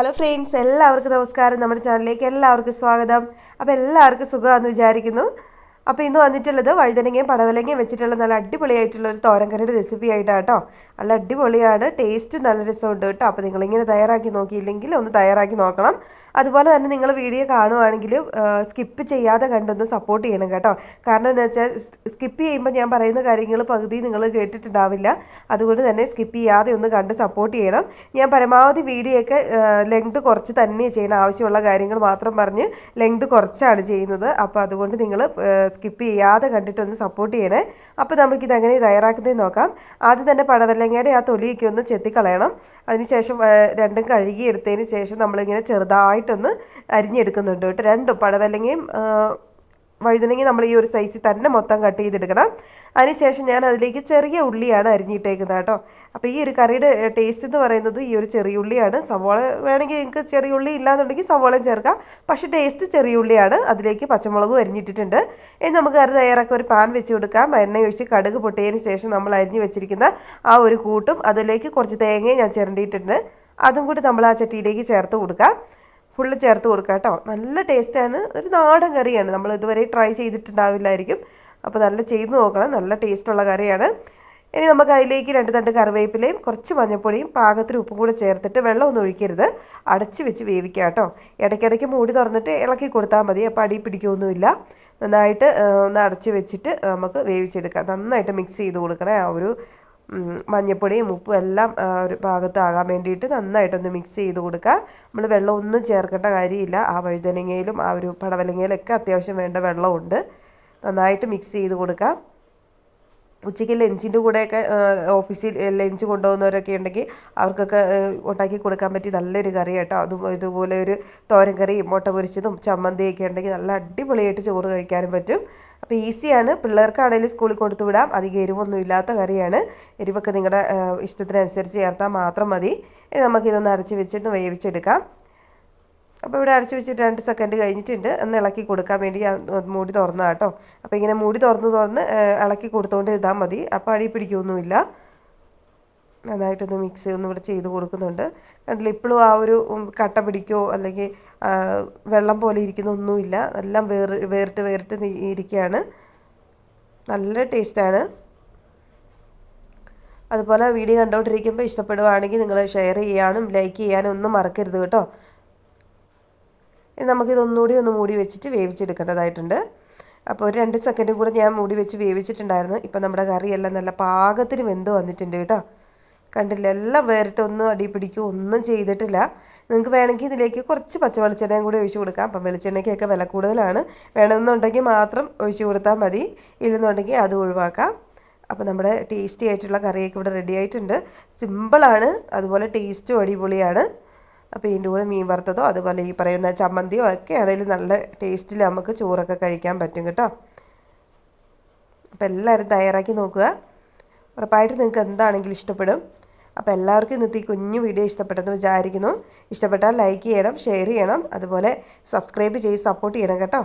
Hello friends എല്ലാവർക്കും നമസ്കാരം. നമ്മുടെ ചാനലിലേക്ക് എല്ലാവർക്കും സ്വാഗതം. അപ്പോൾ എല്ലാവർക്കും സുഖമാണെന്ന് വിചാരിക്കുന്നു. അപ്പോൾ ഇന്ന് വന്നിട്ടുള്ളത് വഴുതനങ്ങയും പടവലങ്ങയും വെച്ചിട്ടുള്ള നല്ല അടിപൊളിയായിട്ടുള്ള ഒരു തോരൻകറിയുടെ റെസിപ്പി ആയിട്ടാണ് കേട്ടോ നല്ല അടിപൊളിയാണ്. ടേസ്റ്റ് നല്ല രസമുണ്ട് കേട്ടോ. അപ്പോൾ നിങ്ങളിങ്ങനെ തയ്യാറാക്കി നോക്കിയില്ലെങ്കിൽ ഒന്ന് തയ്യാറാക്കി നോക്കണം. അതുപോലെ തന്നെ നിങ്ങൾ വീഡിയോ കാണുവാണെങ്കിൽ സ്കിപ്പ് ചെയ്യാതെ കണ്ടൊന്ന് സപ്പോർട്ട് ചെയ്യണം കേട്ടോ. കാരണം എന്താ വെച്ചാൽ സ്കിപ്പ് ചെയ്യുമ്പോൾ ഞാൻ പറയുന്ന കാര്യങ്ങൾ പകുതി നിങ്ങൾ കേട്ടിട്ടുണ്ടാവില്ല. അതുകൊണ്ട് തന്നെ സ്കിപ്പ് ചെയ്യാതെ ഒന്ന് കണ്ട് സപ്പോർട്ട് ചെയ്യണം. ഞാൻ പരമാവധി വീഡിയോ ഒക്കെ ലെങ്ത് കുറച്ച് തന്നെ ചെയ്യണം. ആവശ്യമുള്ള കാര്യങ്ങൾ മാത്രം പറഞ്ഞ് ലെങ്ത് കുറച്ചാണ് ചെയ്യുന്നത്. അപ്പോൾ അതുകൊണ്ട് നിങ്ങൾ സ്കിപ്പ് ചെയ്യാതെ കണ്ടിട്ടൊന്ന് സപ്പോർട്ട് ചെയ്യണേ. അപ്പോൾ നമുക്കിത് എങ്ങനെ തയ്യാറാക്കുന്നതെന്ന് നോക്കാം. ആദ്യം തന്നെ പടവലങ്ങയുടെ ആ തൊലിയൊക്കെ ഒന്ന് ചെത്തിക്കളയണം. അതിനുശേഷം രണ്ടും കഴുകി എടുത്തതിന് ശേഷം നമ്മളിങ്ങനെ ചെറുതായിട്ടൊന്ന് അരിഞ്ഞെടുക്കുന്നുണ്ട് കേട്ടോ. രണ്ടും പടവലങ്ങയും വഴുതനങ്ങി നമ്മൾ ഈ ഒരു സൈസിൽ തന്നെ മൊത്തം കട്ട് ചെയ്തെടുക്കണം. അതിനുശേഷം ഞാൻ അതിലേക്ക് ചെറിയ ഉള്ളിയാണ് അരിഞ്ഞിട്ടേക്കുന്നത് കേട്ടോ. അപ്പോൾ ഈ ഒരു കറിയുടെ ടേസ്റ്റ് എന്ന് പറയുന്നത് ഈ ഒരു ചെറിയ ഉള്ളിയാണ്. സവോള വേണമെങ്കിൽ നിങ്ങൾക്ക് ചെറിയ ഉള്ളി ഇല്ലാന്നുണ്ടെങ്കിൽ സവോള ചേർക്കാം. പക്ഷേ ടേസ്റ്റ് ചെറിയ ഉള്ളിയാണ്. അതിലേക്ക് പച്ചമുളകും അരിഞ്ഞിട്ടിട്ടുണ്ട്. ഇനി നമുക്ക് കറി തയ്യാറാക്കി ഒരു പാൻ വെച്ച് കൊടുക്കാം. എണ്ണ ഒഴിച്ച് കടുക് പൊട്ടിയതിന് ശേഷം നമ്മൾ അരിഞ്ഞ് വെച്ചിരിക്കുന്ന ആ ഒരു കൂട്ടും അതിലേക്ക് കുറച്ച് തേങ്ങയും ഞാൻ ചിരണ്ടിയിട്ടുണ്ട്. അതും കൂടി നമ്മൾ ആ ചട്ടിയിലേക്ക് ചേർത്ത് കൊടുക്കാം. ഫുള്ള് ചേർത്ത് കൊടുക്കുക കേട്ടോ. നല്ല ടേസ്റ്റാണ് ഒരു നാടൻ കറിയാണ്. നമ്മൾ ഇതുവരെ ട്രൈ ചെയ്തിട്ടുണ്ടാവില്ലായിരിക്കും. അപ്പോൾ നല്ല ചെയ്ത് നോക്കണം. നല്ല ടേസ്റ്റുള്ള കറിയാണ്. ഇനി നമുക്ക് അതിലേക്ക് രണ്ട് തണ്ട് കറിവേപ്പിലയും കുറച്ച് മഞ്ഞൾപ്പൊടിയും പാകത്തിന് ഉപ്പും കൂടെ ചേർത്തിട്ട് വെള്ളമൊന്നും ഒഴിക്കരുത്. അടച്ച് വെച്ച് വേവിക്കുക കേട്ടോ. ഇടയ്ക്കിടയ്ക്ക് മൂടി തുറന്നിട്ട് ഇളക്കി കൊടുത്താൽ മതി. അപ്പോൾ അടി പിടിക്കുകയൊന്നുമില്ല നന്നായിട്ട് ഒന്ന് അടച്ച് വെച്ചിട്ട് നമുക്ക് വേവിച്ചെടുക്കാം. നന്നായിട്ട് മിക്സ് ചെയ്ത് കൊടുക്കണേ ആ ഒരു മഞ്ഞപ്പൊടിയും ഉപ്പും എല്ലാം ഒരു ഭാഗത്താകാൻ വേണ്ടിയിട്ട് നന്നായിട്ടൊന്ന് മിക്സ് ചെയ്ത് കൊടുക്കുക. നമ്മൾ വെള്ളം ഒന്നും ചേർക്കേണ്ട കാര്യമില്ല. ആ വഴുതനങ്ങയിലും ആ ഒരു പടവലങ്ങയിലൊക്കെ അത്യാവശ്യം വേണ്ട വെള്ളമുണ്ട്. നന്നായിട്ട് മിക്സ് ചെയ്ത് കൊടുക്കുക. ഉച്ചയ്ക്ക് ലഞ്ചിന്റെ കൂടെയൊക്കെ ഓഫീസിൽ ലഞ്ച് കൊണ്ടുപോകുന്നവരൊക്കെ ഉണ്ടെങ്കിൽ അവർക്കൊക്കെ ഉണ്ടാക്കി കൊടുക്കാൻ പറ്റിയ നല്ലൊരു കറി കേട്ടോ അതും ഇതുപോലെ ഒരു തോരൻ കറിയും മുട്ട പൊരിച്ചതും ചമ്മന്തിയൊക്കെ ഉണ്ടെങ്കിൽ നല്ല അടിപൊളിയായിട്ട് ചോറ് കഴിക്കാനും പറ്റും. അപ്പോൾ ഈസിയാണ്. പിള്ളേർക്കാണെങ്കിലും സ്കൂളിൽ കൊടുത്തു വിടാം. അധികം എരിവൊന്നും ഇല്ലാത്ത കറിയാണ്. എരിവൊക്കെ നിങ്ങളുടെ ഇഷ്ടത്തിനനുസരിച്ച് ചേർത്താൽ മാത്രം മതി. നമുക്കിതൊന്ന് അടച്ച് വെച്ചിട്ട് വേവിച്ചെടുക്കാം. അപ്പോൾ ഇവിടെ അരച്ച് വെച്ചിട്ട് രണ്ട് സെക്കൻഡ് കഴിഞ്ഞിട്ടുണ്ട്. ഒന്ന് ഇളക്കി കൊടുക്കാൻ വേണ്ടി മൂടി തുറന്ന കേട്ടോ. അപ്പോൾ ഇങ്ങനെ മൂടി തുറന്ന് തുറന്ന് ഇളക്കി കൊടുത്തുകൊണ്ട് ഇതാൽ മതി. അപ്പോൾ അടി പിടിക്കൊന്നുമില്ല. നന്നായിട്ടൊന്ന് മിക്സ് ഒന്നും ഇവിടെ ചെയ്ത് കൊടുക്കുന്നുണ്ട്. കണ്ടില്ല ഇപ്പോഴും ആ ഒരു കട്ട പിടിക്കോ അല്ലെങ്കിൽ വെള്ളം പോലെ ഇരിക്കുന്ന ഒന്നുമില്ല. എല്ലാം വേറ് വേറിട്ട് വേറിട്ട് ഇരിക്കുകയാണ്. നല്ല ടേസ്റ്റാണ്. അതുപോലെ വീഡിയോ കണ്ടുകൊണ്ടിരിക്കുമ്പോൾ ഇഷ്ടപ്പെടുകയാണെങ്കിൽ നിങ്ങൾ ഷെയർ ചെയ്യാനും ലൈക്ക് ചെയ്യാനും ഒന്നും മറക്കരുത് കേട്ടോ. നമുക്കിതൊന്നുകൂടി ഒന്ന് മൂടി വെച്ചിട്ട് വേവിച്ചെടുക്കേണ്ടതായിട്ടുണ്ട്. അപ്പോൾ ഒരു രണ്ട് സെക്കൻഡും കൂടെ ഞാൻ മൂടി വെച്ച് വേവിച്ചിട്ടുണ്ടായിരുന്നു. ഇപ്പം നമ്മുടെ കറിയെല്ലാം നല്ല പാകത്തിന് വെന്ത് വന്നിട്ടുണ്ട് കേട്ടോ. കണ്ടില്ല? എല്ലാം വേറിട്ട് ഒന്നും അടി പിടിക്കുക ഒന്നും ചെയ്തിട്ടില്ല. നിങ്ങൾക്ക് വേണമെങ്കിൽ ഇതിലേക്ക് കുറച്ച് പച്ച വെളിച്ചെണ്ണയും കൂടി ഒഴിച്ചു കൊടുക്കാം. അപ്പം വെളിച്ചെണ്ണയ്ക്കൊക്കെ വില കൂടുതലാണ്. വേണമെന്നുണ്ടെങ്കിൽ മാത്രം ഒഴിച്ചു കൊടുത്താൽ മതി. ഇല്ലെന്നുണ്ടെങ്കിൽ അത് ഒഴിവാക്കാം. അപ്പോൾ നമ്മുടെ ടേസ്റ്റി ആയിട്ടുള്ള കറിയൊക്കെ ഇവിടെ റെഡി ആയിട്ടുണ്ട്. സിമ്പിളാണ് അതുപോലെ ടേസ്റ്റും അടിപൊളിയാണ്. അപ്പോൾ ഇതിന്റെ കൂടെ മീൻ വറുത്തതോ അതുപോലെ ഈ പറയുന്ന ചമ്മന്തിയോ ഒക്കെ ആണെങ്കിലും നല്ല ടേസ്റ്റിൽ നമുക്ക് ചോറൊക്കെ കഴിക്കാൻ പറ്റും കേട്ടോ. അപ്പോൾ എല്ലാവരും തയ്യാറാക്കി നോക്കുക. ഉറപ്പായിട്ട് നിങ്ങൾക്ക് എന്താണെങ്കിലും ഇഷ്ടപ്പെടും. അപ്പോൾ എല്ലാവർക്കും ഇന്നത്തെ ഈ കുഞ്ഞു വീഡിയോ ഇഷ്ടപ്പെട്ടെന്ന് വിചാരിക്കുന്നു. ഇഷ്ടപ്പെട്ടാൽ ലൈക്ക് ചെയ്യണം ഷെയർ ചെയ്യണം അതുപോലെ സബ്സ്ക്രൈബ് ചെയ്ത് സപ്പോർട്ട് ചെയ്യണം കേട്ടോ.